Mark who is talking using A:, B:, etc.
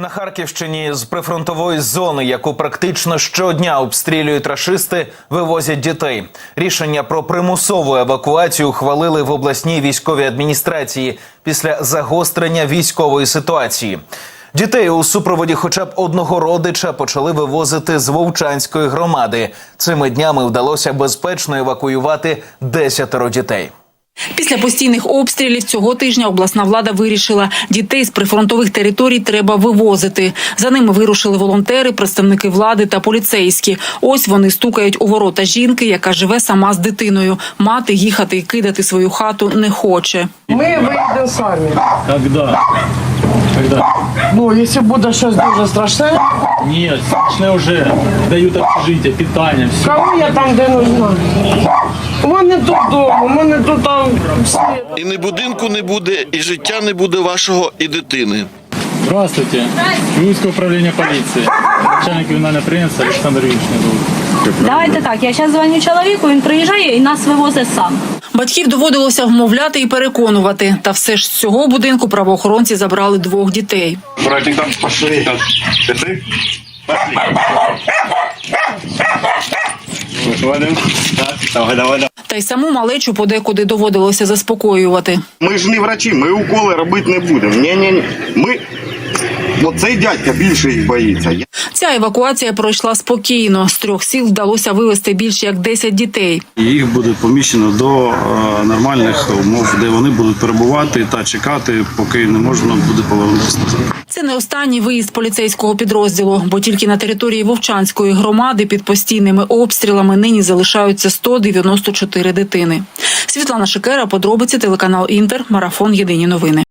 A: На Харківщині з прифронтової зони, яку практично щодня обстрілюють рашисти, вивозять дітей. Рішення про примусову евакуацію ухвалили в обласній військовій адміністрації після загострення військової ситуації. Дітей у супроводі хоча б одного родича почали вивозити з Вовчанської громади. Цими днями вдалося безпечно евакуювати десятеро дітей.
B: Після постійних обстрілів цього тижня обласна влада вирішила, дітей з прифронтових територій треба вивозити. За ними вирушили волонтери, представники влади та поліцейські. Ось вони стукають у ворота жінки, яка живе сама з дитиною. Мати їхати і кидати свою хату не хоче.
C: Ми вийдемо самі.
D: Когда? Когда?
C: Ну, якщо буде щось дуже страшне,
D: Нет, страшне вже дають общежиття, питання, все.
C: кому я там де нужна? У мене тут вдома, у мене тут там все.
E: І ні будинку не буде, і життя не буде вашого, і дитини.
D: Здравствуйте. Київське управління поліції. Начальник кримінального приємства Олександр Юрійович не.
F: Давайте так. Я зараз дзвоню чоловіку, він приїжджає і нас вивозить сам.
B: Батьків доводилося вмовляти і переконувати. Та все ж з цього будинку правоохоронці забрали двох дітей.
G: Братенька, пошли. Пішли? Давай, давай, давай.
B: Та й саму малечу подекуди доводилося заспокоювати.
G: Ми ж не врачі, ми уколи робити не будемо. Ні-ні-ні. Ми. Оцей дядька більше їх боїться.
B: Ця евакуація пройшла спокійно. З трьох сіл вдалося вивезти більше як 10 дітей.
H: Їх буде поміщено до е, нормальних умов, де вони будуть перебувати та чекати, поки не можна буде повернутися назад.
B: Це не останній виїзд поліцейського підрозділу, бо тільки на території Вовчанської громади під постійними обстрілами нині залишаються 194 дитини. Світлана Шикера, подробиці телеканал Інтер, марафон Єдині новини.